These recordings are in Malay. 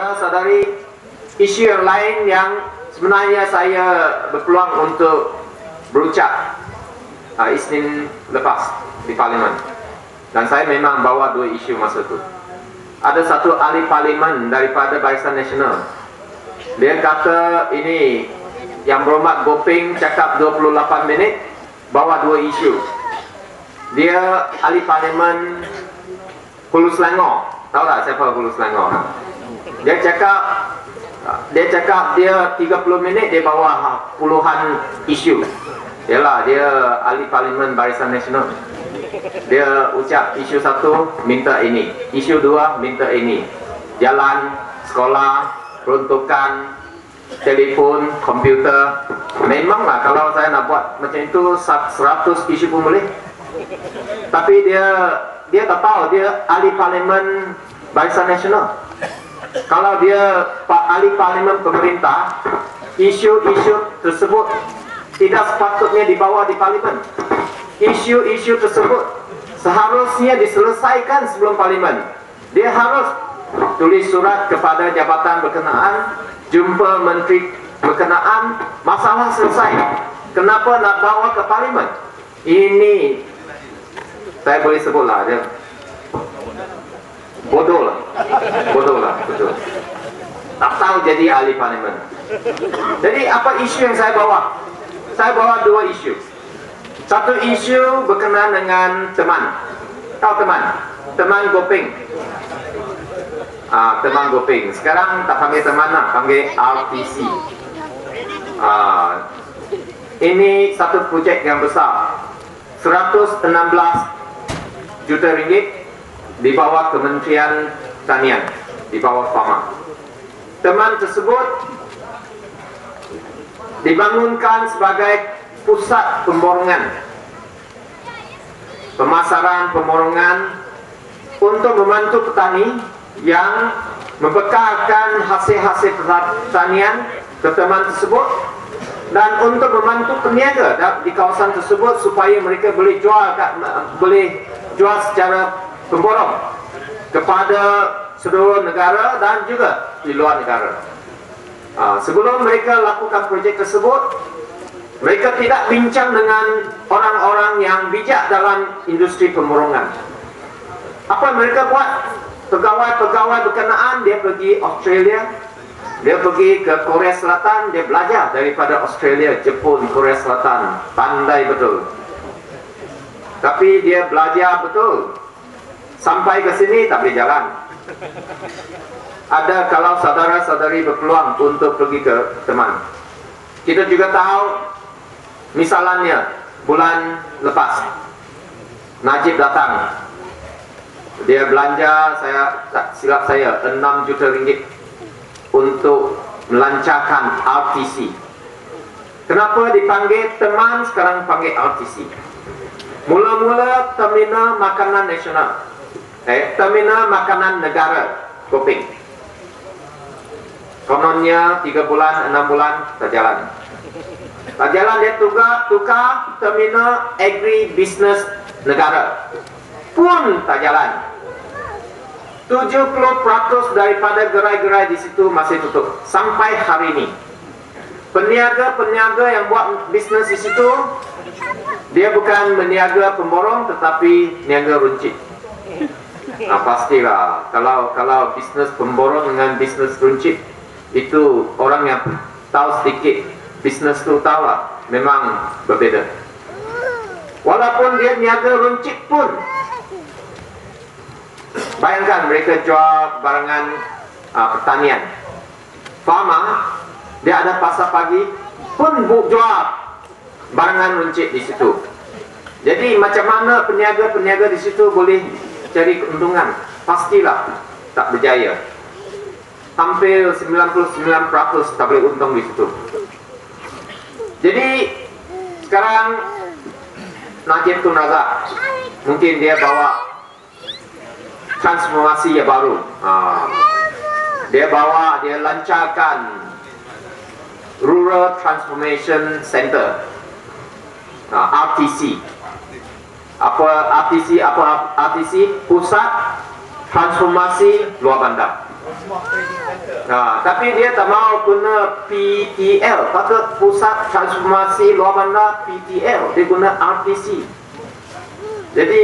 Saudara-saudari, isu yang lain yang sebenarnya saya berpeluang untuk berucap uh, Isnin lepas di Parlimen. Dan saya memang bawa dua isu masa itu. Ada satu ahli Parlimen daripada Barisan Nasional. Dia kata ini yang berhormat Goping cakap 28 minit bawa dua isu. Dia ahli Parlimen Hulu Selangor. Tahu tak siapa Hulu Selangor? Dia cakap dia cakap dia 30 minit dia bawa puluhan isu. Yalah dia ahli parlimen Barisan Nasional. Dia ucap isu satu minta ini, isu dua minta ini. Jalan, sekolah, peruntukan, telefon, komputer. Memanglah kalau saya nak buat macam itu 100 isu pun boleh. Tapi dia dia tak tahu dia ahli parlimen Barisan Nasional. Kalau dia Pak ahli parlimen pemerintah, isu-isu tersebut tidak sepatutnya dibawa di parlimen. Isu-isu tersebut seharusnya diselesaikan sebelum parlimen. Dia harus tulis surat kepada jabatan berkenaan, jumpa menteri berkenaan, masalah selesai. Kenapa nak bawa ke parlimen? Ini saya boleh sebutlah dia bodoh lah bodoh lah betul. Tak tahu jadi ahli parlimen. Jadi apa isu yang saya bawa? Saya bawa dua isu. Satu isu berkenaan dengan teman. Tahu teman? Teman Goping ah, teman Goping sekarang tak panggil teman lah panggil RTC ah, ini satu projek yang besar. 116 juta ringgit di bawah Kementerian Tanian, di bawah FAMA. Teman tersebut dibangunkan sebagai pusat pemborongan, pemasaran pemborongan untuk membantu petani yang membekalkan hasil-hasil pertanian ke teman tersebut dan untuk membantu peniaga di kawasan tersebut supaya mereka boleh jual boleh jual secara pemborong kepada seluruh negara dan juga di luar negara. Uh, sebelum mereka lakukan projek tersebut, mereka tidak bincang dengan orang-orang yang bijak dalam industri pemborongan. Apa mereka buat? Pegawai-pegawai berkenaan dia pergi Australia, dia pergi ke Korea Selatan, dia belajar daripada Australia, Jepun, Korea Selatan, pandai betul. Tapi dia belajar betul Sampai ke sini tak boleh jalan. Ada kalau saudara-saudari berpeluang untuk pergi ke teman. Kita juga tahu misalnya bulan lepas Najib datang. Dia belanja saya silap saya 6 juta ringgit untuk melancarkan RTC. Kenapa dipanggil teman sekarang panggil RTC? Mula-mula terminal makanan nasional eh, terminal makanan negara Koping. Kononnya 3 bulan, 6 bulan tak jalan. Tak jalan dia tukar, tukar terminal agri business negara. Pun tak jalan. 70% daripada gerai-gerai di situ masih tutup sampai hari ini. Peniaga-peniaga yang buat bisnes di situ dia bukan meniaga pemborong tetapi niaga runcit. Nah, pastilah kalau kalau bisnes pemborong dengan bisnes runcit itu orang yang tahu sedikit bisnes tu tahu lah memang berbeza. Walaupun dia niaga runcit pun bayangkan mereka jual barangan uh, pertanian. Farmer dia ada pasar pagi pun jual barangan runcit di situ. Jadi macam mana peniaga-peniaga di situ boleh cari keuntungan. Pastilah tak berjaya. Hampir 99% tak boleh untung di situ. Jadi sekarang Najib Tun Razak mungkin dia bawa transformasi yang baru. Ha. dia bawa dia lancarkan Rural Transformation Center. Ha, RTC apa RTC apa RTC pusat transformasi luar bandar Ha, tapi dia tak mau guna PTL, patut pusat transformasi luar bandar PTL, dia guna RTC. Jadi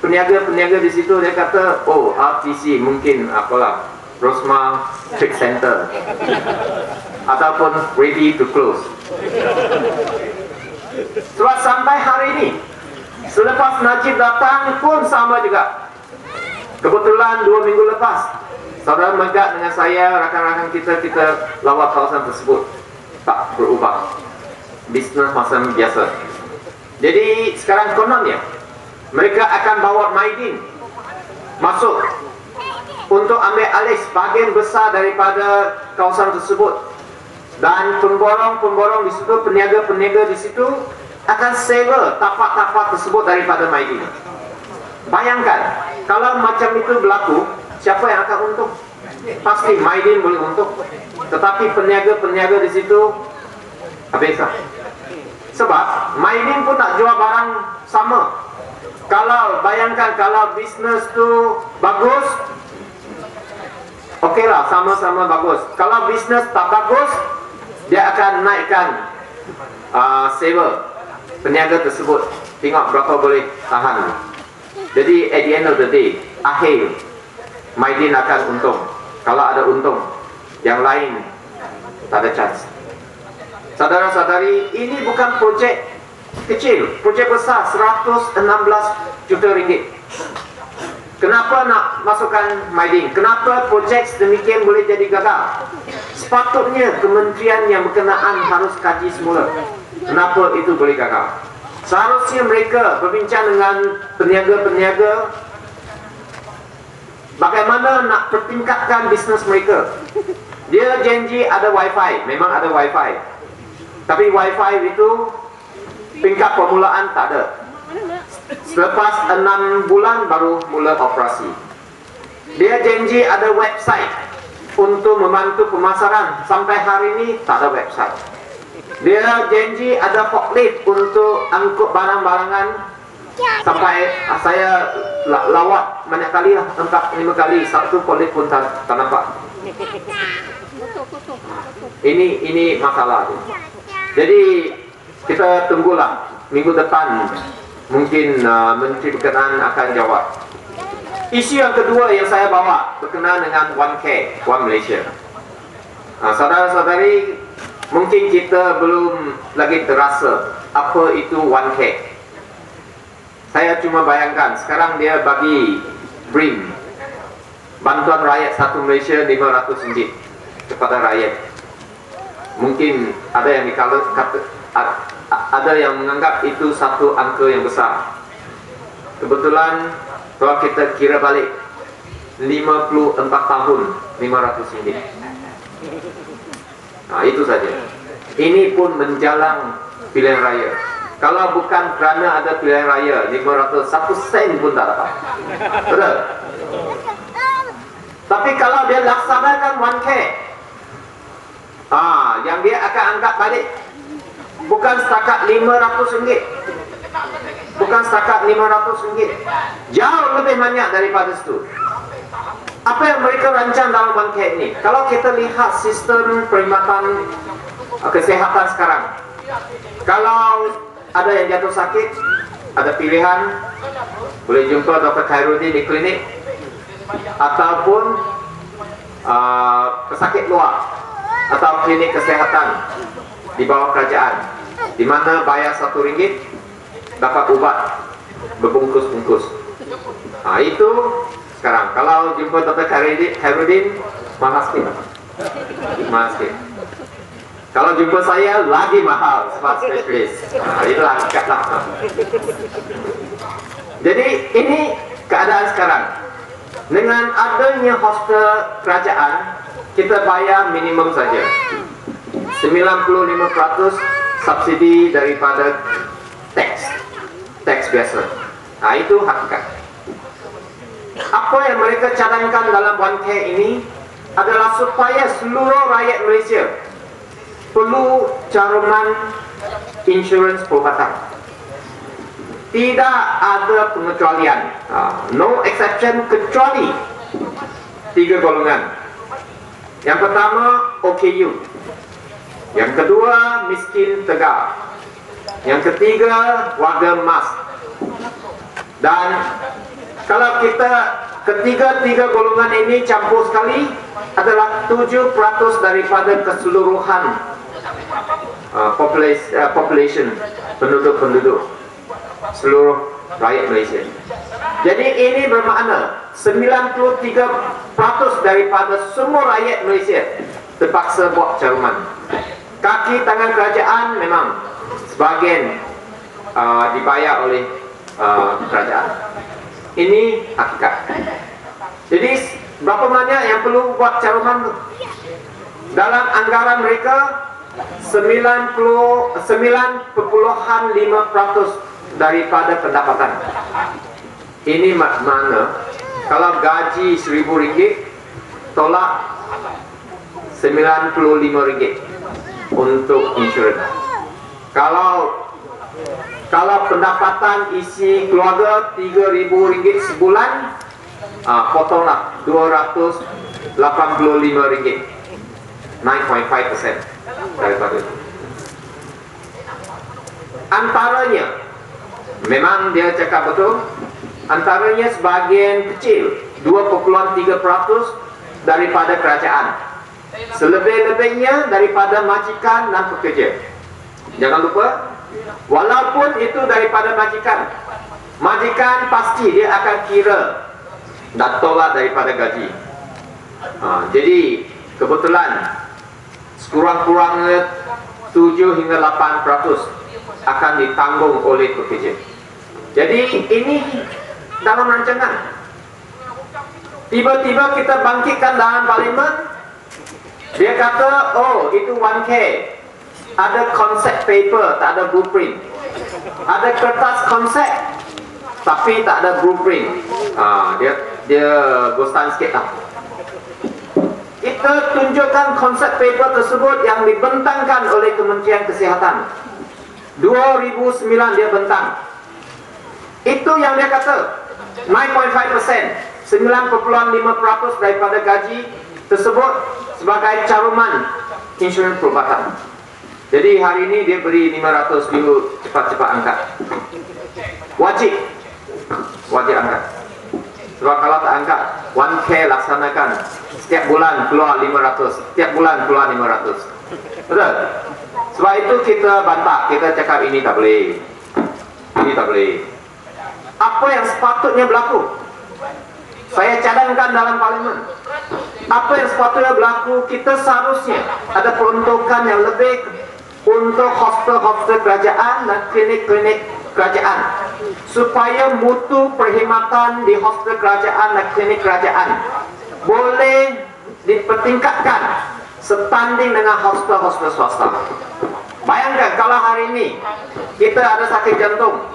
peniaga-peniaga di situ dia kata, oh RTC mungkin apalah, Rosma Trick Center ataupun ready to close. Sebab sampai hari ini, selepas Najib datang pun sama juga. Kebetulan dua minggu lepas, Saudara Megat dengan saya, rakan-rakan kita, kita lawat kawasan tersebut. Tak berubah. Bisnes macam biasa. Jadi sekarang kononnya, mereka akan bawa Maidin masuk untuk ambil alih sebagian besar daripada kawasan tersebut. Dan pemborong-pemborong di situ, peniaga-peniaga di situ akan sewa tapak-tapak tersebut daripada Maidin. Bayangkan, kalau macam itu berlaku, siapa yang akan untung? Pasti Maidin boleh untung. Tetapi peniaga-peniaga di situ habislah. Sebab Maidin pun tak jual barang sama. Kalau bayangkan kalau bisnes tu bagus, okeylah sama-sama bagus. Kalau bisnes tak bagus, dia akan naikkan uh, sewa peniaga tersebut. Tengok berapa boleh tahan. Jadi at the end of the day, akhir Maidin akan untung. Kalau ada untung, yang lain tak ada chance. Saudara-saudari, ini bukan projek kecil, projek besar 116 juta ringgit. Kenapa nak masukkan Maidin? Kenapa projek sedemikian boleh jadi gagal? Sepatutnya kementerian yang berkenaan harus kaji semula. Kenapa itu boleh gagal? Seharusnya mereka berbincang dengan peniaga-peniaga bagaimana nak pertingkatkan bisnes mereka. Dia janji ada wifi, memang ada wifi. Tapi wifi itu tingkat permulaan tak ada. Selepas enam bulan baru mula operasi. Dia janji ada website untuk membantu pemasaran. Sampai hari ini tak ada website. Dia janji ada forklift untuk angkut barang-barangan. Sampai ah, saya lawat banyak kali lah empat lima kali. Satu polis pun tak, tak nampak. Ini ini masalah jadi kita tunggulah. Minggu depan mungkin uh, menteri berkenaan akan jawab. Isu yang kedua yang saya bawa berkenaan dengan 1K One Malaysia. Uh, saudara-saudari mungkin kita belum lagi terasa apa itu 1K saya cuma bayangkan sekarang dia bagi bring bantuan rakyat satu Malaysia 500 ringgit kepada rakyat mungkin ada yang dikala, kata, ada yang menganggap itu satu angka yang besar. Kebetulan kalau kita kira balik 54 tahun 500 ringgit nah itu saja. Ini pun menjalang pilihan raya. Kalau bukan kerana ada pilihan raya 500 satu sen pun tak dapat. Betul? Tapi kalau dia laksanakan 1K ah, yang dia akan anggap balik bukan setakat 500 ringgit. Bukan setakat 500 ringgit. Jauh lebih banyak daripada itu apa yang mereka rancang dalam 1K ini kalau kita lihat sistem perkhidmatan kesihatan sekarang kalau ada yang jatuh sakit, ada pilihan boleh jumpa Dr. Khairuddin di klinik ataupun uh, pesakit luar atau klinik kesehatan di bawah kerajaan di mana bayar satu ringgit dapat ubat berbungkus-bungkus. Nah, itu sekarang kalau jumpa Dr. Khairuddin sikit. Mahal sikit. Kalau jumpa saya lagi mahal sebab spesialis. Nah, itulah kata. Jadi ini keadaan sekarang. Dengan adanya hospital kerajaan, kita bayar minimum saja. 95% subsidi daripada teks. Teks biasa. Nah, itu hakikat. Apa yang mereka cadangkan dalam 1K ini adalah supaya seluruh rakyat Malaysia perlu caruman insurans perubatan. Tidak ada pengecualian. Uh, no exception kecuali tiga golongan. Yang pertama OKU. Yang kedua miskin tegar. Yang ketiga warga emas. Dan kalau kita ketiga-tiga golongan ini campur sekali adalah 7% daripada keseluruhan uh, population, uh, population penduduk-penduduk seluruh rakyat Malaysia. Jadi ini bermakna 93% daripada semua rakyat Malaysia terpaksa buat caruman. Kaki tangan kerajaan memang sebahagian uh, dibayar oleh uh, kerajaan. Ini hakikat. Jadi berapa banyak yang perlu buat caruman dalam anggaran mereka 90 9.5% daripada pendapatan. Ini makna kalau gaji RM1,000 tolak RM95 untuk insurans. Kalau kalau pendapatan isi keluarga RM3,000 sebulan, uh, potonglah RM285. 9.5% daripada itu. Antaranya, memang dia cakap betul, antaranya sebahagian kecil 2.3% daripada kerajaan selebih-lebihnya daripada majikan dan pekerja jangan lupa walaupun itu daripada majikan majikan pasti dia akan kira dan tolak daripada gaji ha, jadi kebetulan sekurang-kurangnya 7 hingga 8% akan ditanggung oleh pekerja jadi ini dalam rancangan. Tiba-tiba kita bangkitkan dalam parlimen. Dia kata, oh itu 1K. Ada konsep paper, tak ada blueprint. Ada kertas konsep, tapi tak ada blueprint. Ha, dia dia gostan sikit lah. Kita tunjukkan konsep paper tersebut yang dibentangkan oleh Kementerian Kesihatan. 2009 dia bentang. Itu yang dia kata 9.5% 9.5% daripada gaji tersebut sebagai caruman insurans perubatan jadi hari ini dia beri 500 dulu cepat-cepat angkat. Wajib. Wajib angkat. Sebab kalau tak angkat 1K laksanakan. Setiap bulan keluar 500 setiap bulan keluar 500 betul? sebab itu kita bantah. Kita cakap ini tak boleh. Ini tak boleh. Apa yang sepatutnya berlaku? Saya cadangkan dalam parlimen. Apa yang sepatutnya berlaku kita seharusnya ada peruntukan yang lebih untuk hospital-hospital kerajaan dan klinik-klinik kerajaan. Supaya mutu perkhidmatan di hospital kerajaan dan klinik kerajaan. Boleh dipertingkatkan setanding dengan hospital-hospital swasta. Bayangkan kalau hari ini kita ada sakit jantung.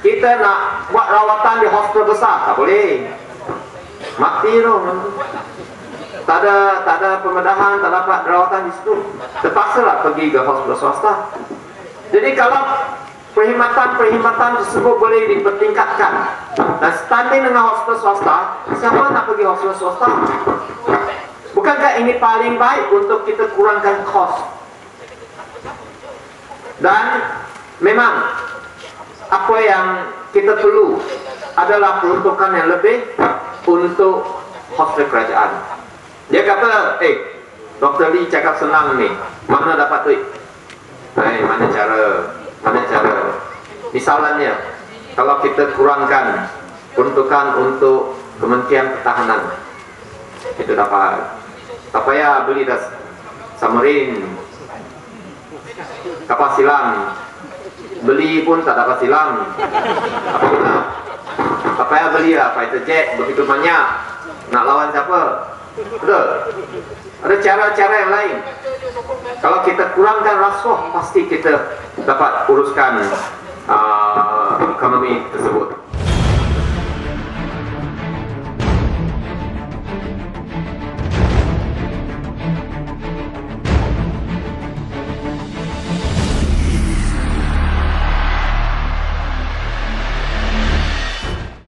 Kita nak buat rawatan di hospital besar tak boleh. Mati tu tak ada tak ada pembedahan tak dapat rawatan di situ. Terpaksa lah pergi ke hospital swasta. Jadi kalau perkhidmatan-perkhidmatan tersebut boleh dipertingkatkan dan standing dengan hospital swasta siapa nak pergi hospital swasta? Bukankah ini paling baik untuk kita kurangkan kos? Dan memang apa yang kita perlu adalah peruntukan yang lebih untuk hospital kerajaan. Dia kata, eh, Dr. Lee cakap senang ni, mana dapat duit? Eh, mana cara? Mana cara? Misalnya, kalau kita kurangkan peruntukan untuk Kementerian Pertahanan, itu dapat. Tak payah beli dah submarine, kapal silam, beli pun tak dapat silang apa apa yang beli lah fighter jet begitu banyak nak lawan siapa betul. Ada cara-cara yang lain. Kalau kita kurangkan rasuah pasti kita dapat uruskan uh, ekonomi tersebut